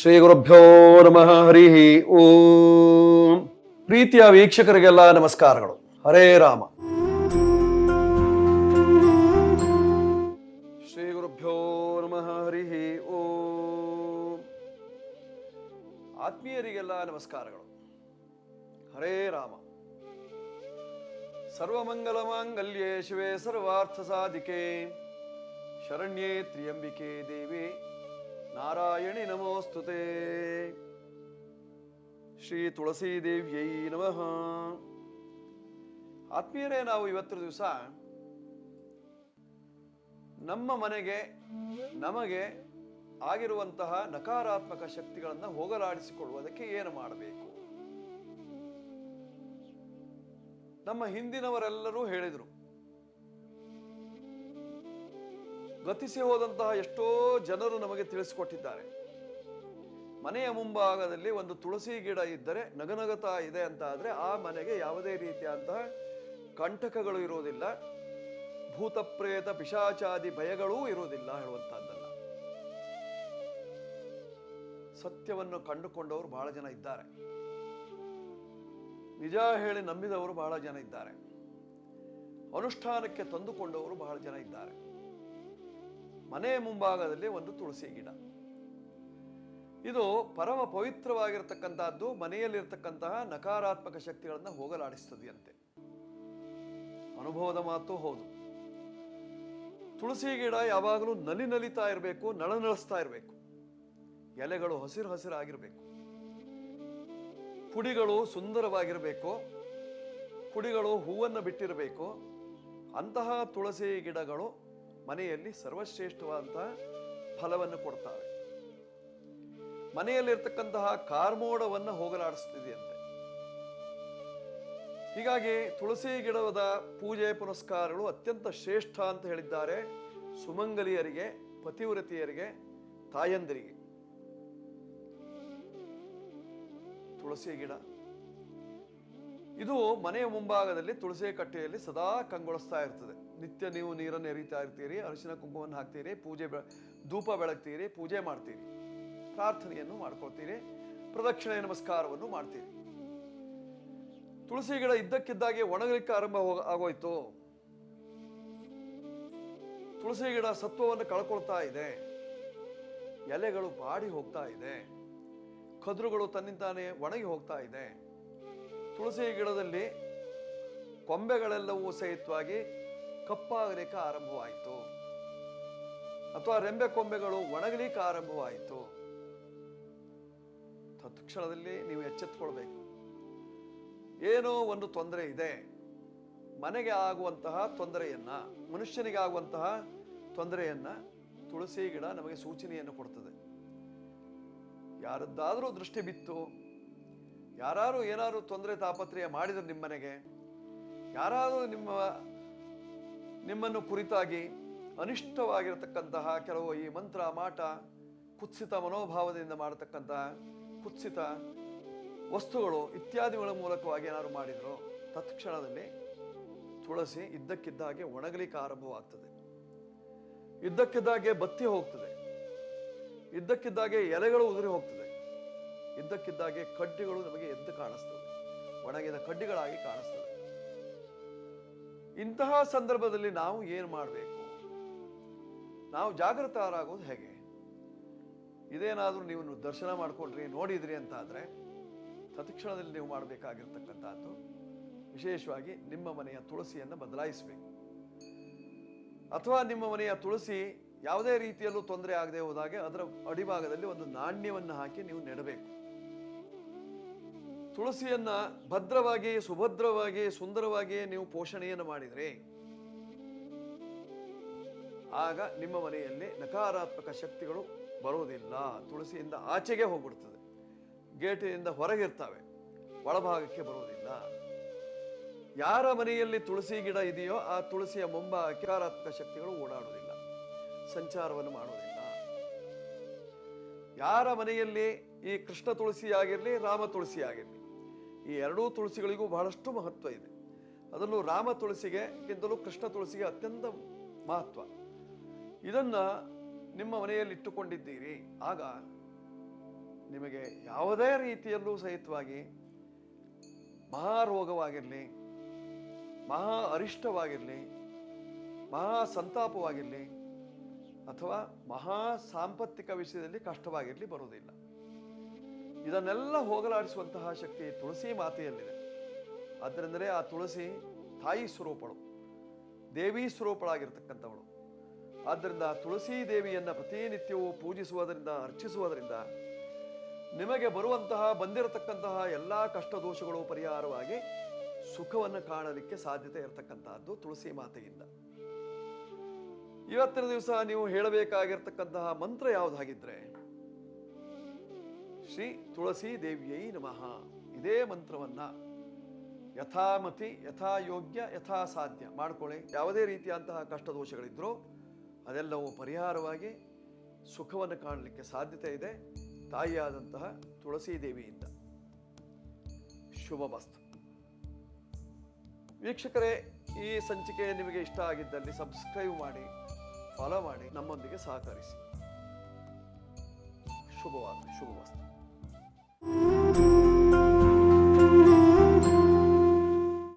ಶ್ರೀ ಗುರುಭ್ಯೋ ನಮಃ, ಹರಿ ಓಂ. ಪ್ರೀತಿಯ ವೀಕ್ಷಕರಿಗೆಲ್ಲ ನಮಸ್ಕಾರಗಳು. ಹರೇ ರಾಮ. ಶ್ರೀ ಗುರುಭ್ಯೋ ನಮಃ, ಹರಿ ಓಂ. ಆತ್ಮೀಯರಿಗೆಲ್ಲ ನಮಸ್ಕಾರಗಳು. ಹರೇ ರಾಮ. ಸರ್ವಮಂಗಲ ಮಾಂಗಲ್ಯೇ ಶಿವೆ ಸರ್ವಾರ್ಥ ಸಾಧಿಕೆ. ಶರಣ್ಯೇ ತ್ರಿಯಂಬಿಕೆ ದೇವಿ. ನಾರಾಯಣಿ ನಮೋಸ್ತುತೆ. ಶ್ರೀ ತುಳಸಿ ದೇವ್ಯೈ ನಮಃ. ಆತ್ಮೀಯರೇ, ನಾವು ಇವತ್ತಿನ ದಿವಸ ನಮ್ಮ ಮನೆಗೆ, ನಮಗೆ ಆಗಿರುವಂತಹ ನಕಾರಾತ್ಮಕ ಶಕ್ತಿಗಳನ್ನು ಹೋಗಲಾಡಿಸಿಕೊಳ್ಳುವುದಕ್ಕೆ ಏನು ಮಾಡಬೇಕು? ನಮ್ಮ ಹಿಂದಿನವರೆಲ್ಲರೂ ಹೇಳಿದರು ಗತಿಸಿ ಹೋದಂತಹ ಎಷ್ಟೋ ಜನರು ನಮಗೆ ತಿಳಿಸಿಕೊಟ್ಟಿದ್ದಾರೆ. ಮನೆಯ ಮುಂಭಾಗದಲ್ಲಿ ಒಂದು ತುಳಸಿ ಗಿಡ ಇದ್ದರೆ ನಗನಗತ ಇದೆ ಅಂತ ಆದರೆ ಆ ಮನೆಗೆ ಯಾವುದೇ ರೀತಿಯಾದಂತಹ ಕಂಟಕಗಳು ಇರುವುದಿಲ್ಲ. ಭೂತ ಪ್ರೇತ ಪಿಶಾಚಾದಿ ಭಯಗಳೂ ಇರುವುದಿಲ್ಲ ಹೇಳುವಂತಹದ್ದಲ್ಲ. ಸತ್ಯವನ್ನು ಕಂಡುಕೊಂಡವರು ಬಹಳ ಜನ ಇದ್ದಾರೆ. ನಿಜ ಹೇಳಿ ನಂಬಿದವರು ಬಹಳ ಜನ ಇದ್ದಾರೆ. ಅನುಷ್ಠಾನಕ್ಕೆ ತಂದುಕೊಂಡವರು ಬಹಳ ಜನ ಇದ್ದಾರೆ. ಮನೆಯ ಮುಂಭಾಗದಲ್ಲಿ ಒಂದು ತುಳಸಿ ಗಿಡ. ಇದು ಪರಮ ಪವಿತ್ರವಾಗಿರತಕ್ಕಂತಹದ್ದು ಮನೆಯಲ್ಲಿರ್ತಕ್ಕಂತಹ ನಕಾರಾತ್ಮಕ ಶಕ್ತಿಗಳನ್ನು ಹೋಗಲಾಡಿಸ್ತದೆಯಂತೆ. ಅನುಭವದ ಮಾತು ಹೌದು. ತುಳಸಿ ಗಿಡ ಯಾವಾಗಲೂ ನಲಿ ನಲಿತಾ ಇರಬೇಕು ನಳನಳಿಸ್ತಾ ಇರಬೇಕು. ಎಲೆಗಳು ಹಸಿರು ಹಸಿರಾಗಿರಬೇಕು. ಪುಡಿಗಳು ಸುಂದರವಾಗಿರಬೇಕು. ಪುಡಿಗಳು ಹೂವನ್ನು ಬಿಟ್ಟಿರಬೇಕು. ಅಂತಹ ತುಳಸಿ ಗಿಡಗಳು ಮನೆಯಲ್ಲಿ ಸರ್ವಶ್ರೇಷ್ಠವಾದಂತಹ ಫಲವನ್ನು ಕೊಡ್ತಾರೆ. ಮನೆಯಲ್ಲಿರ್ತಕ್ಕಂತಹ ಕಾರ್ಮೋಡವನ್ನು ಹೋಗಲಾಡಿಸ್ತಿದೆಯಂತೆ. ಹೀಗಾಗಿ ತುಳಸಿ ಗಿಡದ ಪೂಜೆ ಪುನಸ್ಕಾರಗಳು ಅತ್ಯಂತ ಶ್ರೇಷ್ಠ ಅಂತ ಹೇಳಿದ್ದಾರೆ ಸುಮಂಗಲಿಯರಿಗೆ, ಪತಿವ್ರತಿಯರಿಗೆ, ತಾಯಂದಿರಿಗೆ. ತುಳಸಿ ಗಿಡ. ಇದು ಮನೆಯ ಮುಂಭಾಗದಲ್ಲಿ ತುಳಸಿ ಕಟ್ಟೆಯಲ್ಲಿ ಸದಾ ಕಂಗೊಳಿಸ್ತಾ ಇರ್ತದೆ. ನಿತ್ಯ ನೀವು ನೀರನ್ನು ಎರಿತಾ ಇರ್ತೀರಿ, ಅರಿಶಿನ ಕುಂಕುಮವನ್ನು ಹಾಕ್ತೀರಿ, ಪೂಜೆ ಬೆಳ ಧೂಪ ಬೆಳಗ್ತೀರಿ, ಪೂಜೆ ಮಾಡ್ತೀರಿ. ಪ್ರಾರ್ಥನೆಯನ್ನು ಮಾಡ್ಕೊಳ್ತೀರಿ, ಪ್ರದಕ್ಷಿಣೆ ನಮಸ್ಕಾರವನ್ನು ಮಾಡ್ತೀರಿ. ತುಳಸಿ ಗಿಡ ಇದ್ದಕ್ಕಿದ್ದಾಗೆ ಒಣಗಲಿಕ್ಕೆ ಆರಂಭ ಆಗೋಯ್ತು. ತುಳಸಿ ಗಿಡ ಸತ್ವವನ್ನು ಕಳ್ಕೊಳ್ತಾ ಇದೆ. ಎಲೆಗಳು ಬಾಡಿ ಹೋಗ್ತಾ ಇದೆ. ಕದ್ರುಗಳು ತನ್ನಿಂತಾನೆ ಒಣಗಿ ಹೋಗ್ತಾ ಇದೆ. ತುಳಸಿ ಗಿಡದಲ್ಲಿ ಕೊಂಬೆಗಳೆಲ್ಲವೂ ಸಹಿತವಾಗಿ ಕಪ್ಪಾಗಲಿಕ್ಕೆ ಆರಂಭವಾಯಿತು. ಅಥವಾ ರೆಂಬೆ ಕೊಂಬೆಗಳು ಒಣಗಲಿಕ್ಕೆ ಆರಂಭವಾಯಿತು. ತತ್ಕ್ಷಣದಲ್ಲಿ ನೀವು ಎಚ್ಚೆತ್ಕೊಳ್ಬೇಕು ಏನೋ ಒಂದು ತೊಂದರೆ ಇದೆ. ಮನೆಗೆ ಆಗುವಂತಹ ತೊಂದರೆಯನ್ನ, ಮನುಷ್ಯನಿಗೆ ಆಗುವಂತಹ ತೊಂದರೆಯನ್ನ ತುಳಸಿ ಗಿಡ ನಮಗೆ ಸೂಚನೆಯನ್ನು ಕೊಡ್ತದೆ. ಯಾರದ್ದಾದರೂ ದೃಷ್ಟಿ ಬಿತ್ತು ಯಾರು ಏನಾದ್ರು ತೊಂದರೆ ತಾಪತ್ರಯ ಮಾಡಿದ್ರು ನಿಮ್ಮನೆಗೆ, ಯಾರಾದರೂ ನಿಮ್ಮ ನಿಮ್ಮನ್ನು ಕುರಿತಾಗಿ ಅನಿಷ್ಟವಾಗಿರತಕ್ಕಂತಹ ಕೆಲವು ಈ ಮಂತ್ರ, ಮಾಟ ಕುತ್ಸಿತ ಮನೋಭಾವದಿಂದ ಮಾಡತಕ್ಕಂತಹ ಕುತ್ಸಿತ ವಸ್ತುಗಳು ಇತ್ಯಾದಿಗಳ ಮೂಲಕವಾಗಿ ಏನಾದ್ರು ಮಾಡಿದ್ರು, ತತ್ಕ್ಷಣದಲ್ಲಿ ತುಳಸಿ ಇದ್ದಕ್ಕಿದ್ದಾಗೆ ಒಣಗಲಿಕ್ಕೆ ಆರಂಭವಾಗ್ತದೆ. ಇದ್ದಕ್ಕಿದ್ದಾಗೆ ಬತ್ತಿ ಹೋಗ್ತದೆ. ಇದ್ದಕ್ಕಿದ್ದಾಗೆ ಎಲೆಗಳು ಉದುರಿ ಹೋಗ್ತದೆ. ಇದ್ದಕ್ಕಿದ್ದಾಗೆ ಕಡ್ಡಿಗಳು ನಮಗೆ ಎದ್ದು ಕಾಣಿಸ್ತದೆ ಒಣಗಿದ ಕಡ್ಡಿಗಳಾಗಿ ಕಾಣಿಸ್ತದೆ ಇಂತಹ ಸಂದರ್ಭದಲ್ಲಿ ನಾವು ಏನು ಮಾಡಬೇಕು? ನಾವು ಜಾಗೃತರಾಗೋದು ಹೇಗೆ? ಇದೇನಾದರೂ ನೀವು ದರ್ಶನ ಮಾಡ್ಕೊಂಡ್ರಿ, ನೋಡಿದ್ರಿ ಅಂತ ಆದ್ರೆ ತತ್ಕ್ಷಣದಲ್ಲಿ ನೀವು ಮಾಡಬೇಕಾಗಿರ್ತಕ್ಕಂಥದ್ದು ವಿಶೇಷವಾಗಿ ನಿಮ್ಮ ಮನೆಯ ತುಳಸಿಯನ್ನು ಬದಲಾಯಿಸಬೇಕು. ಅಥವಾ ನಿಮ್ಮ ಮನೆಯ ತುಳಸಿ ಯಾವುದೇ ರೀತಿಯಲ್ಲೂ ತೊಂದರೆ ಆಗದೆ ಹೋದಾಗೆ ಅದರ ಅಡಿಭಾಗದಲ್ಲಿ ಒಂದು ನಾಣ್ಯವನ್ನು ಹಾಕಿ ನೀವು ನೆಡಬೇಕು. ತುಳಸಿಯನ್ನ ಭದ್ರವಾಗಿ, ಸುಭದ್ರವಾಗಿ, ಸುಂದರವಾಗಿ ನೀವು ಪೋಷಣೆಯನ್ನು ಮಾಡಿದರೆ, ಆಗ ನಿಮ್ಮ ಮನೆಯಲ್ಲಿ ನಕಾರಾತ್ಮಕ ಶಕ್ತಿಗಳು ಬರುವುದಿಲ್ಲ. ತುಳಸಿಯಿಂದ ಆಚೆಗೆ ಹೋಗ್ಬಿಡ್ತದೆ. ಗೇಟಿನಿಂದ ಹೊರಗಿರ್ತವೆ ಒಳಭಾಗಕ್ಕೆ ಬರೋದಿಲ್ಲ ಯಾರ ಮನೆಯಲ್ಲಿ ತುಳಸಿ ಗಿಡ ಇದೆಯೋ ಆ ತುಳಸಿಯ ಮುಂಬ ನಕಾರಾತ್ಮಕ ಶಕ್ತಿಗಳು ಓಡಾಡುವುದಿಲ್ಲ. ಸಂಚಾರವನ್ನು ಮಾಡುವುದಿಲ್ಲ. ಯಾರ ಮನೆಯಲ್ಲಿ ಈ ಕೃಷ್ಣ ತುಳಸಿ ಆಗಿರಲಿ ರಾಮ ತುಳಸಿ ಆಗಿರಲಿ ಈ ಎರಡೂ ತುಳಸಿಗಳಿಗೂ ಬಹಳಷ್ಟು ಮಹತ್ವ ಇದೆ. ಅದರಲ್ಲೂ ರಾಮ ತುಳಸಿಗೆಗಿಂತಲೂ ಕೃಷ್ಣ ತುಳಸಿಗೆ ಅತ್ಯಂತ ಮಹತ್ವ. ಇದನ್ನ ನಿಮ್ಮ ಮನೆಯಲ್ಲಿ ಇಟ್ಟುಕೊಂಡಿದ್ದೀರಿ. ಆಗ ನಿಮಗೆ ಯಾವುದೇ ರೀತಿಯಲ್ಲೂ ಸಹಿತವಾಗಿ ಮಹಾರೋಗವಾಗಿರಲಿ ಮಹಾ ಅರಿಷ್ಟವಾಗಿರಲಿ, ಮಹಾ ಸಂತಾಪವಾಗಿರಲಿ, ಅಥವಾ ಮಹಾ ಸಾಂಪತ್ತಿಕ ವಿಷಯದಲ್ಲಿ ಕಷ್ಟವಾಗಿರಲಿ ಬರುವುದಿಲ್ಲ. ಇದನ್ನೆಲ್ಲ ಹೋಗಲಾಡಿಸುವಂತಹ ಶಕ್ತಿ ತುಳಸಿ ಮಾತೆಯಲ್ಲಿದೆ. ಆದ್ದರಿಂದಲೇ ಆ ತುಳಸಿ ತಾಯಿ ಸ್ವರೂಪಳು, ದೇವಿ ಸ್ವರೂಪಳಾಗಿರ್ತಕ್ಕಂಥವಳು. ಆದ್ದರಿಂದ ತುಳಸಿ ದೇವಿಯನ್ನು ಪ್ರತಿನಿತ್ಯವೂ ಪೂಜಿಸುವುದರಿಂದ, ಅರ್ಚಿಸುವುದರಿಂದ ನಿಮಗೆ ಬರುವಂತಹ, ಬಂದಿರತಕ್ಕಂತಹ ಎಲ್ಲ ಕಷ್ಟ ದೋಷಗಳು ಪರಿಹಾರವಾಗಿ ಸುಖವನ್ನು ಕಾಣಲಿಕ್ಕೆ ಸಾಧ್ಯತೆ ಇರತಕ್ಕಂತಹದ್ದು ತುಳಸಿ ಮಾತೆಯಿಂದ. ಇವತ್ತಿನ ದಿವಸ ನೀವು ಹೇಳಬೇಕಾಗಿರ್ತಕ್ಕಂತಹ ಮಂತ್ರ ಯಾವುದಾಗಿದ್ರೆ ಶ್ರೀ ತುಳಸಿ ದೇವಿಯೈ ನಮಃ. ಇದೇ ಮಂತ್ರವನ್ನ ಯಥಾಮತಿ, ಯಥಾಯೋಗ್ಯ, ಯಥಾಸಾಧ್ಯ ಮಾಡ್ಕೊಳ್ಳಿ. ಯಾವುದೇ ರೀತಿಯಾದಂತಹ ಕಷ್ಟ ದೋಷಗಳಿದ್ರೂ ಅದೆಲ್ಲವೂ ಪರಿಹಾರವಾಗಿ ಸುಖವನ್ನು ಕಾಣಲಿಕ್ಕೆ ಸಾಧ್ಯತೆ ಇದೆ. ತಾಯಿಯಾದಂತಹ ತುಳಸಿ ದೇವಿಯಿಂದ ಶುಭಮಸ್ತು. ವೀಕ್ಷಕರೇ, ಈ ಸಂಚಿಕೆ ನಿಮಗೆ ಇಷ್ಟ ಆಗಿದ್ದಲ್ಲಿ ಸಬ್ಸ್ಕ್ರೈಬ್ ಮಾಡಿ ಫಾಲೋ ಮಾಡಿ, ನಮ್ಮೊಂದಿಗೆ ಸಹಕರಿಸಿ. ಶುಭವಾಗಲಿ ಶುಭಮಸ್ತು. Mm-hmm.